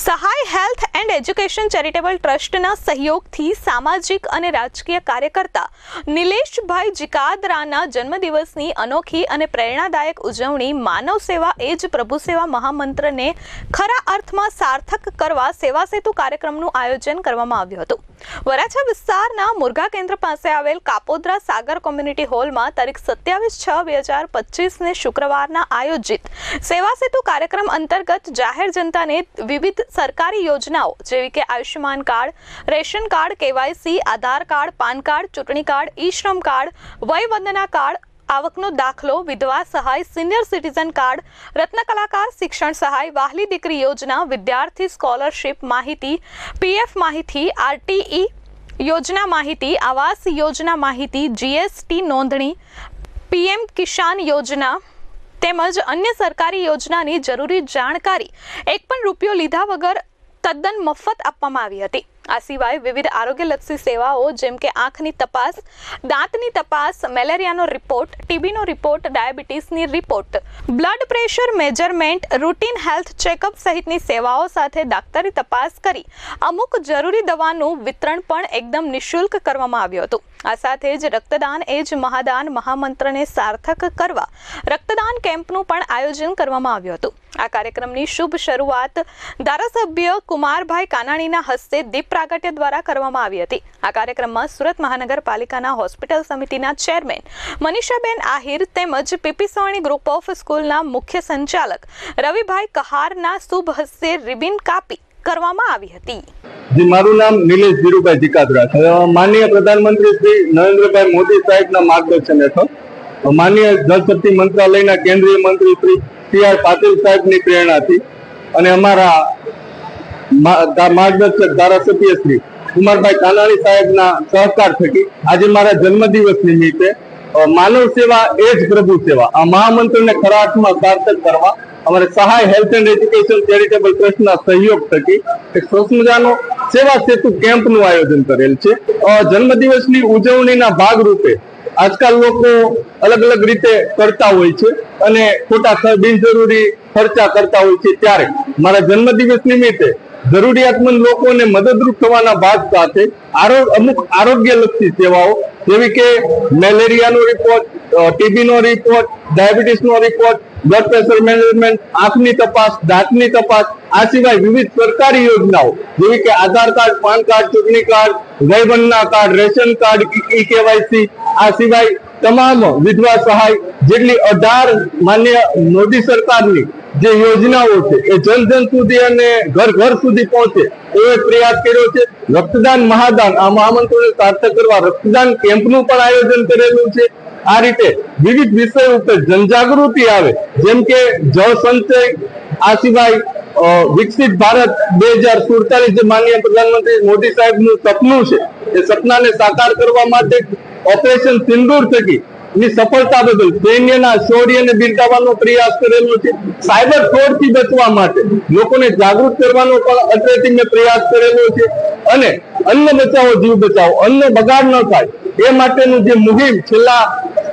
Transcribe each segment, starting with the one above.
સહાય, health and education charitable ટ્રસ્ટના સહયોગથી સામાજિક અને રાજકીય કાર્યકર્તા નિલેશભાઈ જીકાદરાના જન્મદિવસની અનોખી અને પ્રેરણાદાયક ઉજવણી માનવ સેવા એ જ પ્રભુ સેવા મહામંત્રને ખરા અર્થમાં સાર્થક કરવા સેવા સેતુ કાર્યક્રમનું આયોજન કરવામાં આવ્યું હતું. વરાછા વિસ્તારના મુરઘા કેન્દ્ર પાસે આવેલ કાપોદ્રા સાગર કોમ્યુનિટી હોલમાં તારીખ સત્યાવીસ છ બે હજાર પચીસને શુક્રવારના આયોજિત સેવા સેતુ કાર્યક્રમ અંતર્ગત જાહેર જનતાને વિવિધ સરકારી યોજનાઓ, જેવી કે Ayushman card, ration card, KYC, Aadhaar card, PAN card, ચૂંટણી card, e Shram card Vayvandana card, આવકનો દાખલો, વિધવા સહાય, સિનિયર સિટીઝન કાર્ડ, રત્ન કલાકાર, શિક્ષણ સહાય, વાહલી દીકરી યોજના, વિદ્યાર્થી સ્કોલરશિપ માહિતી, પીએફ માહિતી, આરટીઈ યોજના માહિતી, આવાસ યોજના માહિતી, જીએસટી નોંધણી, પીએમ કિસાન યોજના તેમજ અન્ય સરકારી યોજનાની જરૂરી જાણકારી એક પણ રૂપિયો લીધા વગર તદ્દન મફત આપવામાં આવી હતી. આ સિવાય વિવિધ આરોગ્યલક્ષી સેવાઓ જેમ કે આંખની તપાસ, દાંતની તપાસ, મેલેરિયાનો રિપોર્ટ, ટીબીનો report, ડાયાબિટીસની report, blood pressure measurement, routine health checkup સહિતની સેવાઓ સાથે ડાક્ટરી તપાસ કરી અમુક જરૂરી દવાનું વિતરણ પણ એકદમ નિઃશુલ્ક કરવામાં આવ્યું હતું. આ સાથે જ રક્તદાન એ જ મહાદાન મહામંત્રને સાર્થક કરવા રક્તદાન કેમ્પનું પણ આયોજન કરવામાં આવ્યું હતું. આ કાર્યક્રમની શુભ શરૂઆત ધારાસભ્ય કુમારભાઈ કાનાણીના હસ્તે દીપ પ્રાગટ્ય દ્વારા કરવામાં આવી હતી. આ કાર્યક્રમમાં સુરત મહાનગરપાલિકાના હોસ્પિટલ સમિતિના ચેરમેન મનીષાબેન આહિર તેમજ પીપીસવાણી ગ્રુપ ઓફ સ્કૂલના મુખ્ય સંચાલક રવિભાઈ કહારના શુભ હસ્તે રિબિન કાપી કરવામાં આવી હતી. જી, મારું નામ નિલેશ ધીરુભાઈ જીકાદરા માનનીય પ્રધાનમંત્રી શ્રી નરેન્દ્રભાઈ મોદી સાહેબના માર્ગદર્શન હેઠળ માનનીય જળશક્તિ મંત્રાલયના કેન્દ્રીય મંત્રી શ્રી સી આર પાટીલ સાહેબની પ્રેરણાથી અને અમારા માર્ગદર્શક ધારાસભ્ય શ્રી કુમારભાઈ કાનાણી સાહેબના સહકાર થકી આજે મારા જન્મદિવસ નિમિત્તે માનવ સેવા એ જ પ્રભુ સેવા. આ મહામંત્રને ખરા અર્થમાં સાર્થક કરવા અમારે સહાય હેલ્થ એન્ડ એજ્યુકેશન ચેરિટેબલ ટ્રસ્ટના સહયોગ થકી એક સરસ સેવા સેતુ કેમ્પનું આયોજન કરેલ છે. જન્મદિવસની ઉજવણીના ભાગરૂપે આજકાલ લોકો અલગ અલગ રીતે કરતા હોય છે અને ખોટા બિનજરૂરી ખર્ચા કરતા હોય છે ત્યારે મારા જન્મદિવસ નિમિત્તે જરૂરિયાતમંદ લોકોને મદદરૂપ થવાના ભાગ સાથે અમુક આરોગ્યલક્ષી સેવાઓ જેવી કે મેલેરિયાનો રિપોર્ટ ટીબીનો રિપોર્ટ ડાયાબિટીસનો રિપોર્ટ બ્લડ પ્રેશર મેનેજમેન્ટ આંખની તપાસ, દાંતની તપાસ, આ સિવાય વિવિધ સરકારી યોજનાઓ, જેવી કે આધાર કાર્ડ, પાન કાર્ડ, ચૂંટણી card Vayvandana card, ration card, e KYC, આ સિવાય તમામ વિધવા સહાય જેટલી અઢાર માન્ય મોદી સરકારની જે યોજનાઓ છે, એ જન જન સુધી અને ઘર ઘર સુધી પહોંચે, એવો પ્રયાસ કર્યો છે. રક્તદાન મહાદાન, આ મહામંત્રોને સાર્થક કરવા રક્તદાન કેમ્પનું પણ આયોજન કરેલું છે. આ રીતે વિવિધ વિષયો ઉપર જનજાગૃતિ આવે, જેમ કે જળ સંચય, આ સિવાય વિકસિત ભારત બે હજાર સુડતાલીસ જે માનનીય પ્રધાનમંત્રી મોદી સાહેબનું સપનું છે, એ સપનાને સાકાર કરવા માટે ઓપરેશન સિંદૂર થકી ની સફળતા બદલ સૈન્યના શૌર્યને બિરદાવવાનો પ્રયાસ કરેલો છે. સાયબર ફ્રોડથી બચવા માટે લોકોને જાગૃત કરવાનો પણ અત્રેથી મેં પ્રયાસ કરેલો છે. અને અન્ન બચાવો, જીવ બચાવો, અન્ન બગાડ ન થાય એ માટેનું જે મુહિમ છેલ્લા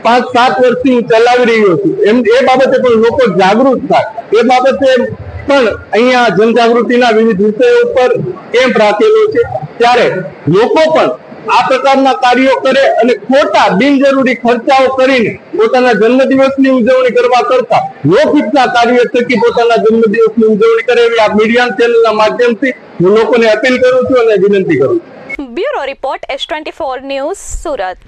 પાંચ, સાત વર્ષથી હું ચલાવી રહ્યો છું. એમ, એ બાબતે પણ લોકો જાગૃત થાય. એ બાબતે પણ અહીંયા જનજાગૃતિના વિવિધ વિષયો ઉપર કેમ્પ રાખેલો છે. ત્યારે લોકો પણ આ પ્રકારના કાર્યો કરે અને ખોટા બિનજરૂરી ખર્ચાઓ કરીને પોતાના જન્મદિવસની ઉજવણી કરવા કરતા લોકહિતના કાર્યો થકી પોતાના જન્મદિવસની ઉજવણી કરે એવી આ મીડિયા ચેનલના માધ્યમથી હું લોકોને અપીલ કરું છું અને વિનંતી કરું છું. Bureau report S twenty news Surat.